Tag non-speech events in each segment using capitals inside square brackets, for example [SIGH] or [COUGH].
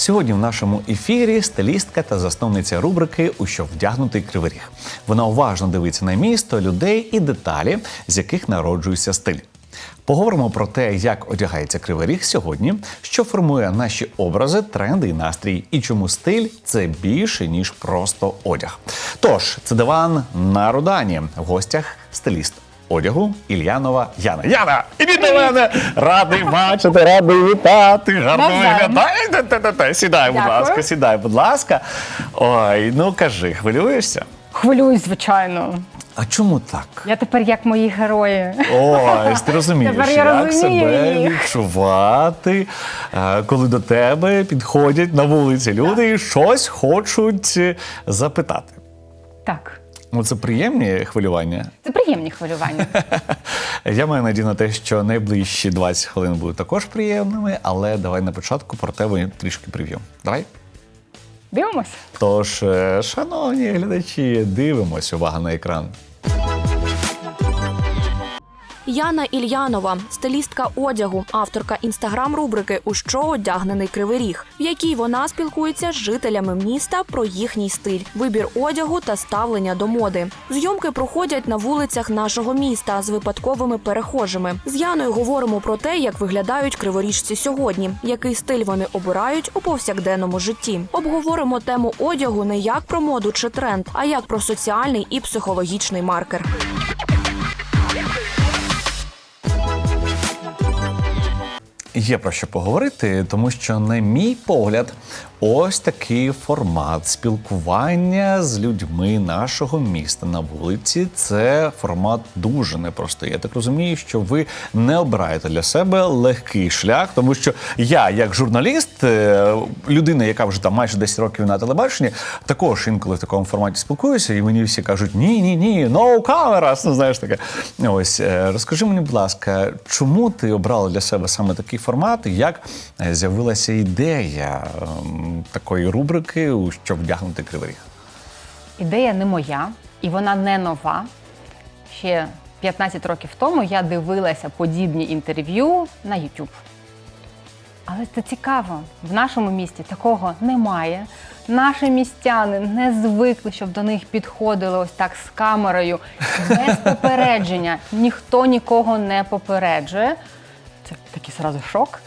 Сьогодні в нашому ефірі стилістка та засновниця рубрики У що вдягнутий кривий. Вона уважно дивиться на місто, людей і деталі, з яких народжується стиль. Поговоримо про те, як одягається кривий ріг сьогодні, що формує наші образи, тренди і настрій, і чому стиль це більше ніж просто одяг. Тож це диван на Рудані. В гостях стиліст одягу Ільянова Яна. Яна, ідіть до мене! Радий бачити, радий вітати. Гарно виглядаєте. Сідай, будь ласка, сідай, будь ласка. Ой, ну кажи, хвилюєшся? Хвилююсь, звичайно. А чому так? Я тепер як мої герої. Ось, ти розумієш, Тепер я як розумію себе їх. відчувати, е, коли до тебе підходять на вулиці люди і щось хочуть е, запитати. Так, Ну, це приємні хвилювання. це приємні хвилювання. [LAUGHS] Я маю надію на те, що найближчі 20 хвилин будуть також приємними, але давай на початку про тебе трішки прев'ю. Давай. Дивимось. Тож, е, шановні глядачі, дивимось, увага на екран. Яна Ільянова, стилістка одягу, авторка інстаграм-рубрики У що одягнений кривий ріг, в якій вона спілкується з жителями міста про їхній стиль, вибір одягу та ставлення до моди. Зйомки проходять на вулицях нашого міста з випадковими перехожими. З Яною говоримо про те, як виглядають криворіжці сьогодні, який стиль вони обирають у повсякденному житті. Обговоримо тему одягу не як про моду чи тренд, а як про соціальний і психологічний маркер. Є про що поговорити, тому що, на мій погляд, ось такий формат спілкування з людьми нашого міста на вулиці. Це формат дуже непростий. Я так розумію, що ви не обираєте для себе легкий шлях, тому що я, як журналіст, е, людина, яка вже там майже 10 років на телебаченні, також інколи в такому форматі спілкуюся, і мені всі кажуть: ні, ні, ні, no cameras, ну знаєш таке. Ось е, розкажи мені, будь ласка, чому ти обрала для себе саме такий формат? Як е, з'явилася ідея ем, такої рубрики, у що вдягнути кривий ріг? Ідея не моя, і вона не нова. Ще 15 років тому я дивилася подібні інтерв'ю на YouTube. Але це цікаво. В нашому місті такого немає. Наші містяни не звикли, щоб до них підходили ось так з камерою, без [LAUGHS] попередження. Ніхто нікого не попереджує. Це такий сразу шок.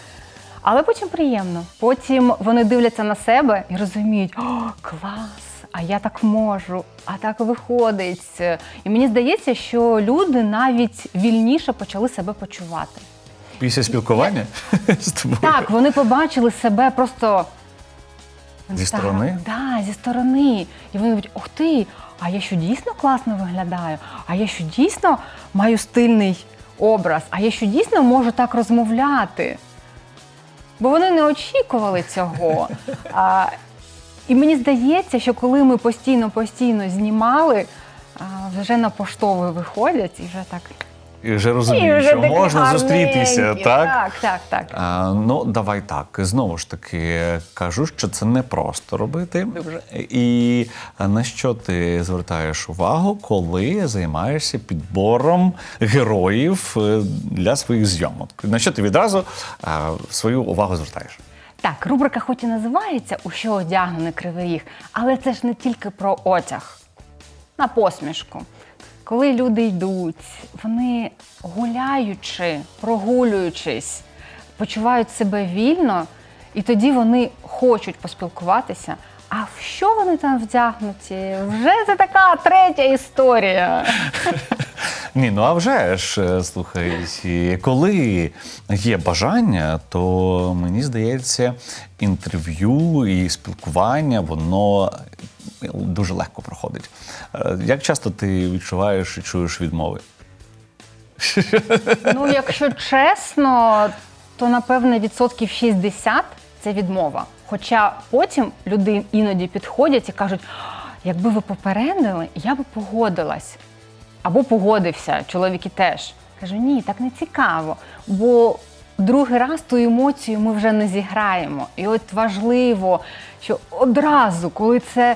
Але потім приємно. Потім вони дивляться на себе і розуміють, о, клас, а я так можу, а так виходить. І мені здається, що люди навіть вільніше почали себе почувати. Після спілкування з тобою? Так, вони побачили себе просто Зі сторони? Да, зі сторони. І вони говорять, ух ти, а я що дійсно класно виглядаю, а я що дійсно маю стильний образ, а я що дійсно можу так розмовляти. Бо вони не очікували цього. А, і мені здається, що коли ми постійно-постійно знімали, а, вже на поштовий виходять і вже так. І вже розумію, вже що такі можна зустрітися, так? Так, так, так. А, ну, давай так. Знову ж таки, кажу, що це не просто робити. Дуже. І на що ти звертаєш увагу, коли займаєшся підбором героїв е, для своїх зйомок? На що ти відразу а, свою увагу звертаєш? Так, рубрика хоч і називається У що одягнений кривий ріг, але це ж не тільки про одяг, на посмішку. Коли люди йдуть, вони гуляючи, прогулюючись, почувають себе вільно, і тоді вони хочуть поспілкуватися. А в що вони там вдягнуті? Вже це така третя історія. [LAUGHS] Ні, ну а вже ж, е, слухай, коли є бажання, то мені здається, інтерв'ю і спілкування воно дуже легко проходить. Е, Як часто ти відчуваєш і чуєш відмови? Ну, якщо чесно, то напевне відсотків 60 це відмова. Хоча потім люди іноді підходять і кажуть, якби ви попередили, я би погодилась. Або погодився, чоловіки теж. Кажу, ні, так не цікаво. Бо другий раз ту емоцію ми вже не зіграємо. І от важливо, що одразу, коли це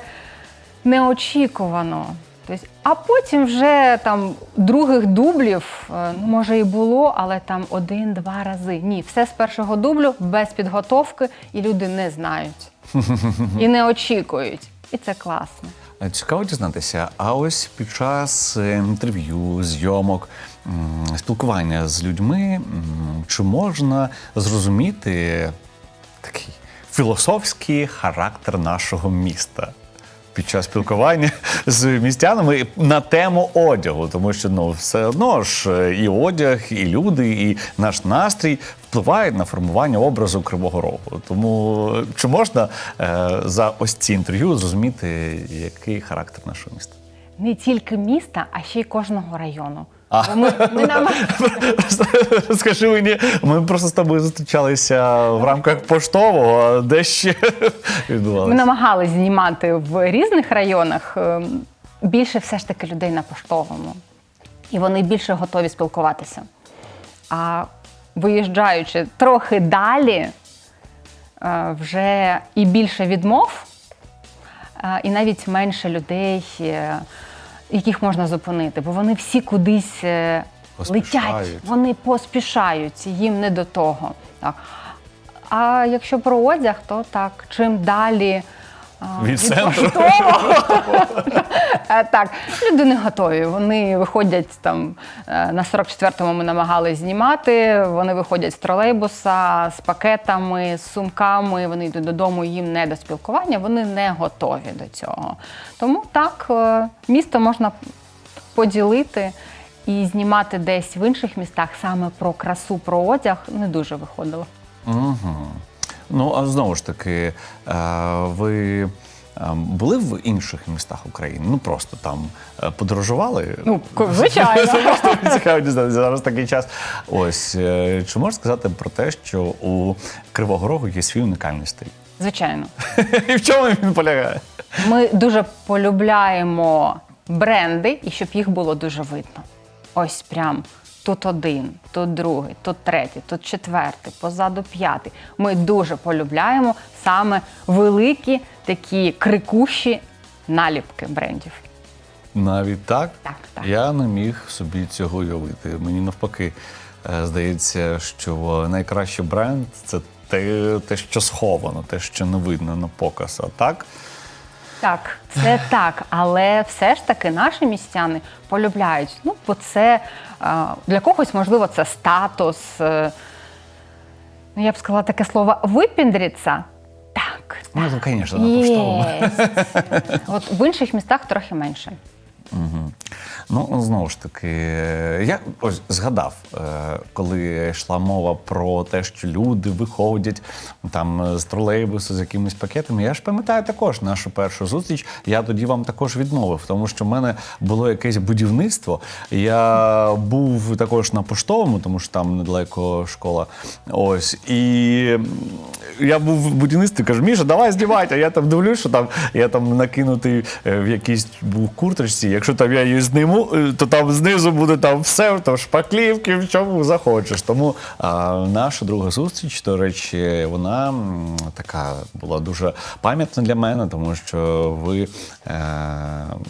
неочікувано, Тобто, а потім вже там других дублів, е, ну може і було, але там один-два рази. Ні, все з першого дублю, без підготовки, і люди не знають [LAUGHS] і не очікують. І це класно. Цікаво дізнатися, а ось під час е, інтерв'ю, зйомок, спілкування з людьми, чи можна зрозуміти такий філософський характер нашого міста? Під час спілкування [LAUGHS] з містянами на тему одягу, тому що ну все одно ж е, і одяг, і люди, і наш настрій впливають на формування образу Кривого Рогу. Тому е, чи можна е, за ось ці інтерв'ю зрозуміти, який характер нашого міста? Не тільки міста, а ще й кожного району. А. Ми, ми нам... [LAUGHS] Скажи мені, ми просто з тобою зустрічалися в рамках поштового, а де ще [LAUGHS] Ми відбувалося? намагалися знімати в різних районах. ем, Більше все ж таки людей на поштовому. І вони більше готові спілкуватися. А виїжджаючи трохи далі, е, вже і більше відмов, е, і навіть менше людей, е, яких можна зупинити, бо вони всі кудись е, летять, вони поспішають, їм не до того. Так. А якщо про одяг, то так, чим далі. Від центру. [LAUGHS] Е, Так, люди не готові. Вони виходять там е, на 44-му ми намагалися знімати. Вони виходять з тролейбуса з пакетами, з сумками. Вони йдуть додому, їм не до спілкування. Вони не готові до цього. Тому так, е, місто можна поділити. І знімати десь в інших містах саме про красу, про одяг не дуже виходило. Угу. Ну, а знову ж таки, е, ви е, були в інших містах України? Ну просто там е, подорожували? Ну, звичайно. [LAUGHS] Цікаво дізнатися зараз такий час. Ось чи можна сказати про те, що у Кривого Рогу є свій унікальний стиль? Звичайно. [LAUGHS] І в чому він полягає? Ми дуже полюбляємо бренди і щоб їх було дуже видно. Ось прям тут один, тут другий, тут третій, тут четвертий, позаду п'ятий. Ми дуже полюбляємо саме великі такі крикущі наліпки брендів. Навіть так? Так, так. Я не міг собі цього уявити. Мені навпаки е, здається, що найкращий бренд це те, те, що сховано, те, що не видно на показ. А так? Так, це [LAUGHS] так, але все ж таки наші містяни полюбляють. Ну, бо це е, для когось, можливо, це статус. е, Ну, я б сказала таке слово випіндріться. Так, Ну, то, звісно, на поштовому. Єсть. [LAUGHS] От в інших містах трохи менше. Ну, знову ж таки, я ось згадав, е, коли йшла мова про те, що люди виходять там з тролейбусу з якимись пакетами. Я ж пам'ятаю також нашу першу зустріч. Я тоді вам також відмовив, тому що в мене було якесь будівництво. Я був також на поштовому, тому що там недалеко школа. Ось і я був в будівництві, кажу, Міша, давай знімайте. А я там дивлюсь, що там я там накинутий е, в якійсь був курточці. Якщо там я її зниму, е, то там знизу буде там все, там шпаклівки, в чому захочеш. Тому а, наша друга зустріч, до речі, вона м, така була дуже пам'ятна для мене, тому що ви е,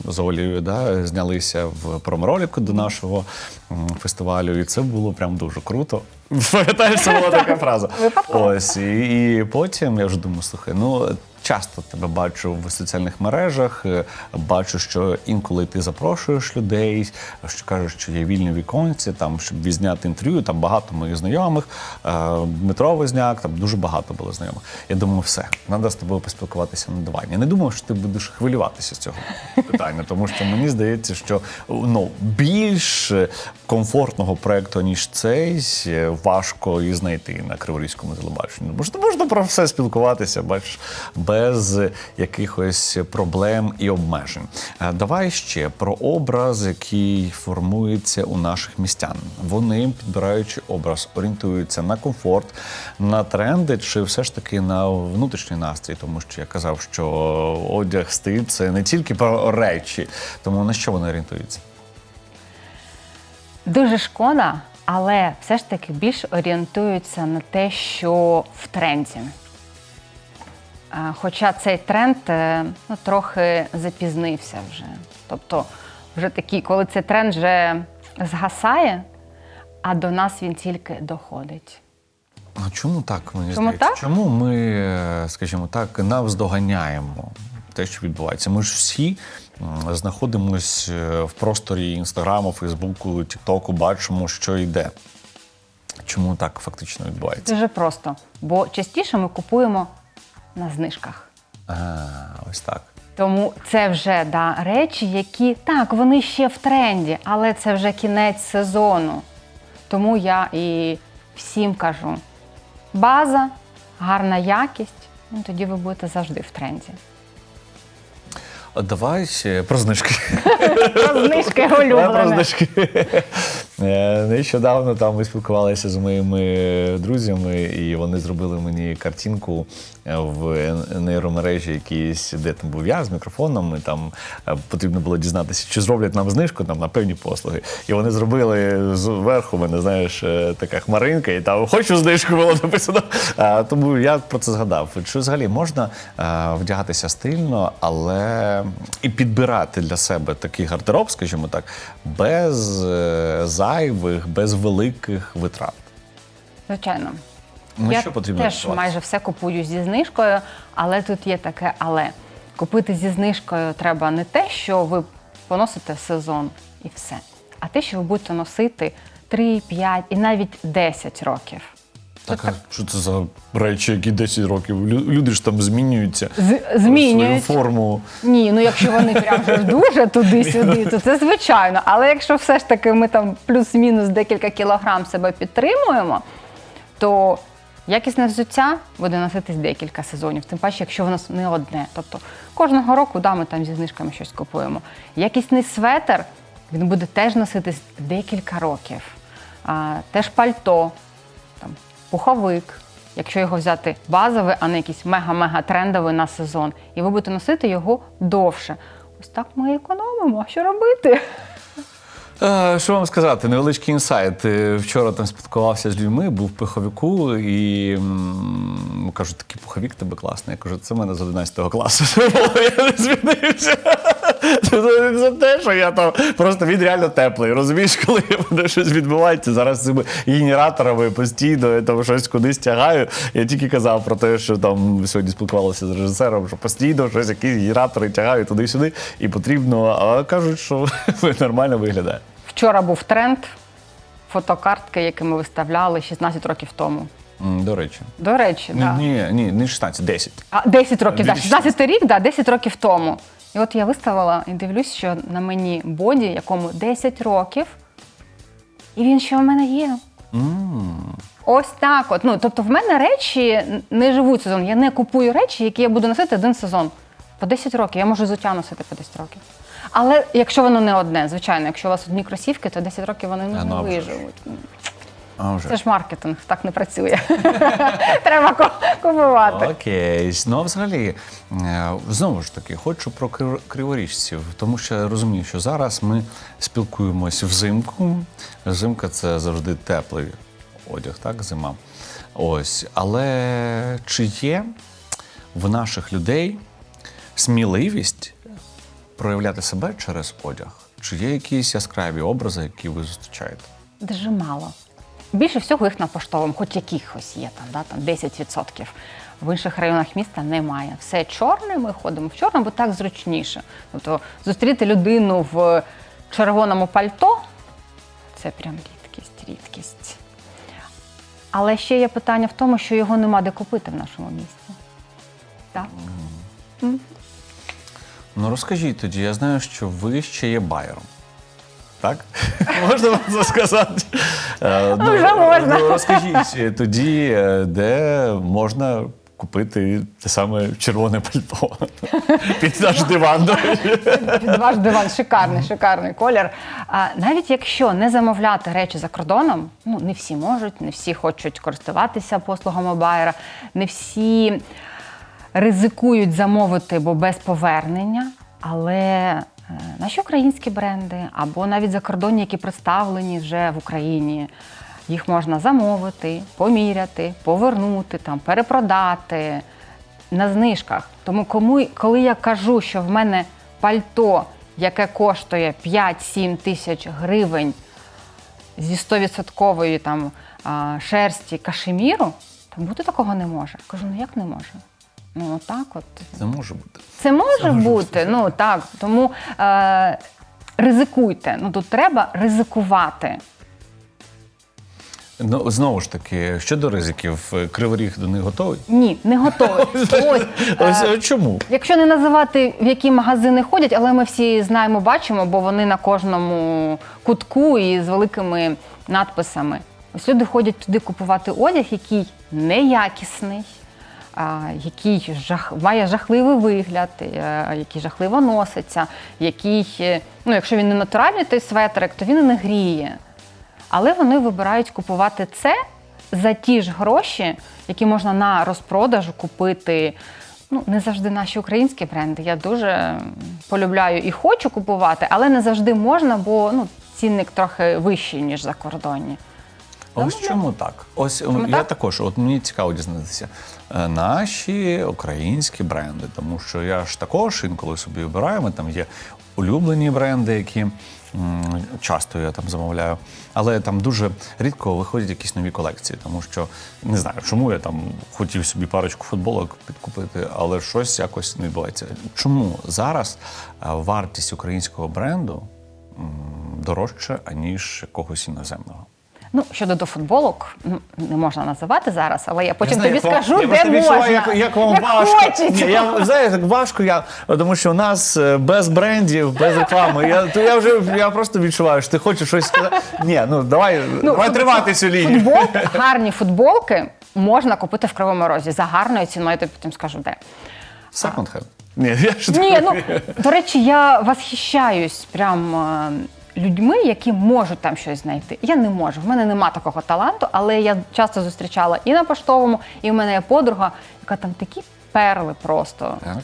з Олею да, знялися в промороліку до нашого м, фестивалю, і це було прям дуже круто. [LAUGHS] Пам'ятаєш, це була така фраза. Ось і, і потім я вже думаю, слухай, ну часто тебе бачу в соціальних мережах. е, Бачу, що інколи ти запрошуєш людей, що кажеш, що є вільні віконці, там щоб відзняти інтерв'ю. Там багато моїх знайомих. е, Дмитро Возняк, там дуже багато було знайомих. Я думаю, все, треба з тобою поспілкуватися на дивані. Я не думав, що ти будеш хвилюватися з цього питання, тому що мені здається, що ну більш комфортного проекту, ніж цей, е, важко і знайти на Криворізькому телебаченні. Бо ж можна про все спілкуватися, бачиш, без якихось проблем і обмежень. Е, Давай ще про образ, який формується у наших містян. Вони, підбираючи образ, орієнтуються на комфорт, на тренди, чи все ж таки на внутрішній настрій, тому що я казав, що одяг, стиль це не тільки про речі, тому на що вони орієнтуються? Дуже шкода, але все ж таки більш орієнтуються на те, що в тренді. Хоча цей тренд е, ну, трохи запізнився вже. Тобто, вже такий, коли цей тренд вже згасає, а до нас він тільки доходить. А чому так мені Чому здається? так? Чому ми, е, скажімо так, навздоганяємо те, що відбувається? Ми ж всі знаходимось е, в просторі інстаграму, фейсбуку, тіктоку, бачимо, що йде. Чому так фактично відбувається? Дуже просто. Бо частіше ми купуємо на знижках. А, ось так. Тому це вже да, речі, які так, вони ще в тренді, але це вже кінець сезону. Тому я і всім кажу: база, гарна якість, ну тоді ви будете завжди в тренді. Давай ще про знижки. Про знижки [LAUGHS] Давай про знижки. Е, Нещодавно там ми спілкувалися з моїми друзями, і вони зробили мені картинку е, в нейромережі якійсь, де там був я з мікрофоном. І там е, потрібно було дізнатися, чи зроблять нам знижку там на певні послуги. І вони зробили зверху, мене знаєш, така хмаринка, і там хочу знижку було написано. Тому я про це згадав. Чи взагалі можна вдягатися стильно, але і підбирати для себе такий гардероб, скажімо так, без е, зайвих, без великих витрат. Звичайно. Ну, я що потрібно теж готувати? майже все купую зі знижкою, але тут є таке але. Купити зі знижкою треба не те, що ви поносите сезон і все, а те, що ви будете носити 3, 5 і навіть 10 років. Так, а що це за речі, які 10 років? Лю- Люди ж там змінюються. З- Свою змінюють. форму. Ні, ну якщо вони прям вже дуже туди-сюди, то це звичайно. Але якщо все ж таки ми там плюс-мінус декілька кілограм себе підтримуємо, то якісне взуття буде носитись декілька сезонів, тим паче, якщо воно не одне. Тобто кожного року да, ми там зі знижками щось купуємо. Якісний светр він буде теж носитись декілька років. А, теж пальто, там, пуховик. Якщо його взяти базовий, а не якийсь мега-мега трендовий на сезон, і ви будете носити його довше. Ось так ми економимо. Що робити? Е, Що вам сказати? Невеличкий інсайт. Е, Вчора там спілкувався з людьми, був в пиховику, і кажуть, такий пуховік тебе класний. Я кажу, це в мене з 11 класу. [LAUGHS] Я не змінився. Це це те, що я там просто він реально теплий. Розумієш, коли щось відбувається зараз з цими генераторами постійно я там щось кудись тягаю. Я тільки казав про те, що там сьогодні спілкувалися з режисером, що постійно щось, якісь генератори тягаю туди-сюди, і потрібно. А кажуть, що [LAUGHS] нормально виглядає. Вчора був тренд фотокартки, які ми виставляли 16 років тому. До речі. До речі, да. ні, ні, не 16, 10. А 10 років, 2016. 16 рік, да, 10 років тому. І от я виставила і дивлюсь, що на мені боді, якому 10 років, і він ще в мене є. Ось так. От. Ну, тобто, в мене речі не живуть сезон. Я не купую речі, які я буду носити один сезон. По 10 років. Я можу взуття носити по 10 років. Але якщо воно не одне, звичайно, якщо у вас одні кросівки, то 10 років вони не ну, ж. виживуть. А вже. Це ж маркетинг, так не працює. [LAUGHS] Треба купувати. Окей. Ну, а взагалі, е, знову ж таки, хочу про крив- криворіжців, тому що я розумію, що зараз ми спілкуємось взимку. Взимка це завжди теплий одяг, так, зима. Ось. Але чи є в наших людей сміливість проявляти себе через одяг? Чи є якісь яскраві образи, які ви зустрічаєте? Дуже мало. Більше всього їх на поштовому, хоч якихось є там, да, там 10%. В інших районах міста немає. Все чорне, ми ходимо в чорному, бо так зручніше. Тобто зустріти людину в червоному пальто це прям рідкість, рідкість. Але ще є питання в тому, що його нема де купити в нашому місті. Так. Ну розкажіть тоді, я знаю, що ви ще є байером. Так? [LAUGHS] Можна вам це сказати? Е, ну, Вже можна. ну, Розкажіть тоді, е, де можна купити те саме червоне пальто [LAUGHS] під наш диван. [LAUGHS] Під ваш диван шикарний, шикарний колір. А навіть якщо не замовляти речі за кордоном, ну не всі можуть, не всі хочуть користуватися послугами байера, не всі ризикують замовити, бо без повернення. Але е, наші українські бренди або навіть закордонні, які представлені вже в Україні, їх можна замовити, поміряти, повернути, там, перепродати. на знижках. Тому кому, коли я кажу, що в мене пальто, яке коштує 5-7 тисяч гривень зі 100% там шерсті кашеміру, там бути такого не може. Кажу, ну як не може? Ну отак от. Це може бути. Це може, Це може бути, ну так. Тому е, ризикуйте. Ну тут треба ризикувати. Ну, знову ж таки, щодо ризиків, е, Кривий Ріг до них готовий? Ні, не готові. [LAUGHS] Ось, [LAUGHS] Ось е, е, чому? Якщо не називати, в які магазини ходять, але ми всі знаємо, бачимо, бо вони на кожному кутку і з великими надписами. Ось люди ходять туди купувати одяг, який неякісний, який жах, має жахливий вигляд, е, який жахливо носиться, який, е, ну, якщо він не натуральний, той светрик, то він і не гріє. Але вони вибирають купувати це за ті ж гроші, які можна на розпродажу купити. Ну, не завжди наші українські бренди. Я дуже полюбляю і хочу купувати, але не завжди можна, бо ну, цінник трохи вищий, ніж за кордоні. Ось чому так? Ось Чому я так? також, от мені цікаво дізнатися. Е, Наші українські бренди, тому що я ж також інколи собі обираю. Ми там є улюблені бренди, які м, часто я там замовляю. Але там дуже рідко виходять якісь нові колекції, тому що не знаю, чому я там хотів собі парочку футболок підкупити, але щось якось не відбувається. Чому зараз е, вартість українського бренду дорожча, аніж якогось іноземного? Ну, щодо до футболок, ну, не можна називати зараз, але я потім Я знаю, тобі як вам- скажу, я де відчуваю, можна. Як, як вам важко. хочеться. Ні, я знаю, як важко, я, тому що у нас е, без брендів, без реклами. Я, то я вже я просто відчуваю, що ти хочеш щось сказати. Ні, ну давай, давай фут- тримати цю лінію. Футболки, гарні футболки можна купити в Кривому Розі за гарною ціною, я тобі потім скажу де. Секонд-хенд. Ні, я ж Ні, ну до речі, я восхищаюсь прям е, людьми, які можуть там щось знайти. Я не можу. В мене нема такого таланту, але я часто зустрічала і на поштовому, і в мене є подруга, яка там такі перли просто. Так.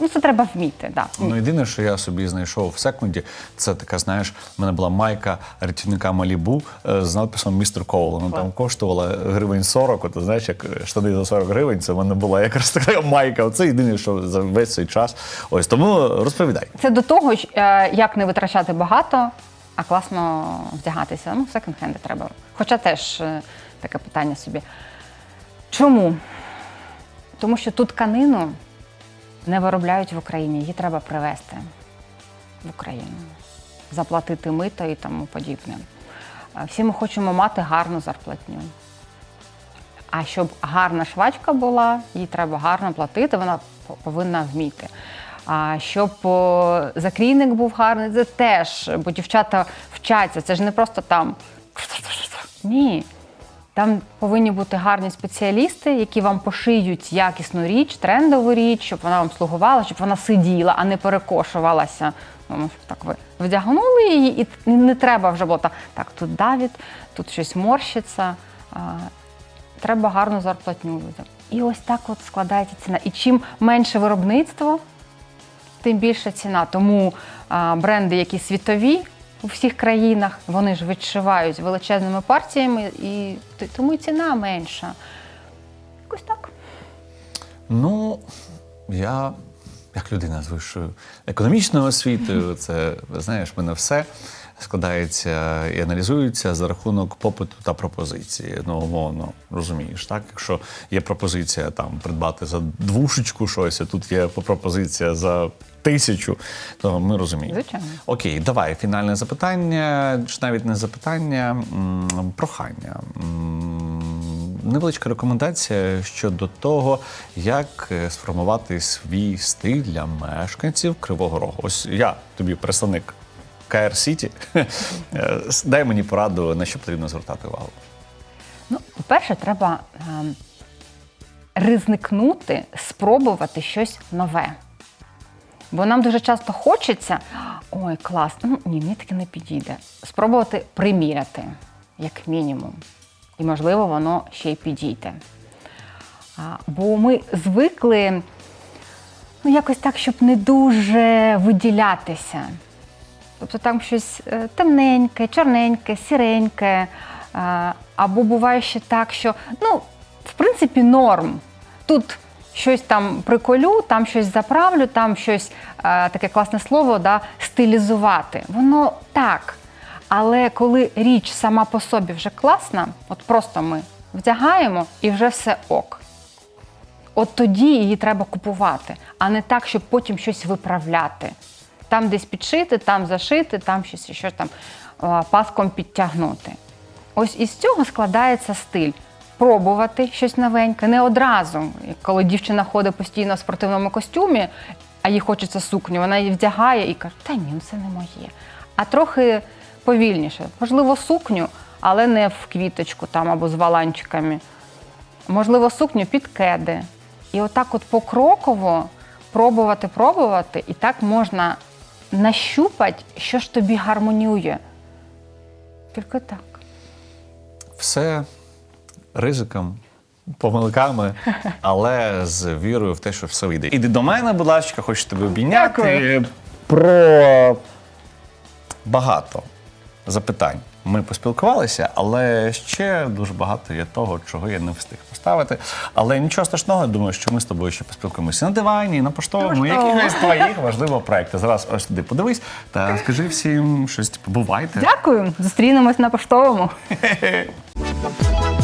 Ну це треба вміти. Да. Ну, єдине, що я собі знайшов в секунді, це така, знаєш, в мене була майка рятівника Малібу е, з надписом Містер Коул. Вона там коштувала гривень 40, от, знаєш, як штани за 40 гривень, це в мене була якраз така майка. Оце єдине, що за весь цей час. Ось тому розповідай. Це до того, е, як не витрачати багато, а класно вдягатися. Ну, секонд-хенди треба. Хоча теж е, таке питання собі. Чому? Тому що ту тканину не виробляють в Україні, її треба привезти в Україну, заплатити мито і тому подібне. Е, Всі ми хочемо мати гарну зарплатню. А щоб гарна швачка була, їй треба гарно платити, вона повинна вміти. А щоб закрійник був гарний, це теж, бо дівчата вчаться, це ж не просто там. [SNIFFS] Ні. Там повинні бути гарні спеціалісти, які вам пошиють якісну річ, трендову річ, щоб вона вам слугувала, щоб вона сиділа, а не перекошувалася. Ну, так ви вдягнули її, і не треба вже було так, так тут давід, тут щось морщиться. Треба гарну зарплатню. І ось так от складається ціна. І чим менше виробництво, тим більша ціна. Тому бренди, які світові у всіх країнах, вони ж відшивають величезними партіями, і тому і ціна менша. Якось так. Ну, я як людина з вищою економічною освітою, це знаєш, мене все складається і аналізується за рахунок попиту та пропозиції. Ну, умовно, розумієш, так? Якщо є пропозиція там придбати за двушечку щось, а тут є пропозиція за тисячу, то ми розуміємо. Звичайно. Окей, давай фінальне запитання, чи навіть не запитання, м, прохання. М, Невеличка рекомендація щодо того, як е, сформувати свій стиль для мешканців Кривого Рогу. Ось я тобі представник КР Сіті. [LAUGHS] Е, Дай мені пораду, на що потрібно звертати увагу. Ну, по-перше, треба ем, ризикнути, спробувати щось нове. Бо нам дуже часто хочеться, ой, клас, ну ні, мені таке не підійде. Спробувати приміряти, як мінімум. І, можливо, воно ще й підійде. А, бо ми звикли ну, якось так, щоб не дуже виділятися. Тобто там щось е, темненьке, чорненьке, сіреньке. е, Або буває ще так, що ну, в принципі, норм. Тут щось там приколю, там щось заправлю, там щось е, таке класне слово, да, стилізувати. Воно так. Але коли річ сама по собі вже класна, от просто ми вдягаємо і вже все ок. От тоді її треба купувати, а не так, щоб потім щось виправляти. Там десь підшити, там зашити, там щось, щось там паском підтягнути. Ось із цього складається стиль. Пробувати щось новеньке, не одразу. Коли дівчина ходить постійно в спортивному костюмі, а їй хочеться сукню, вона її вдягає і каже, та ні, ну це не моє. А трохи повільніше. Можливо, сукню, але не в квіточку там або з валанчиками можливо, сукню під кеди. І отак от покроково пробувати, пробувати, і так можна нащупати, що ж тобі гармоніює. Тільки так. Все ризиком, помилками, [LAUGHS] але з вірою в те, що все вийде. Іди до мене, будь ласка, хочу тебе обійняти. Дякую. Про багато запитань. Ми поспілкувалися, але ще дуже багато є того, чого я не встиг поставити. Але нічого страшного, я думаю, що ми з тобою ще поспілкуємося на дивані, на поштовому, якихось твоїх важливих проєктів. Зараз ось туди подивись та скажи всім щось, типу, бувайте. Дякую, зустрінемось на поштовому. [LAUGHS]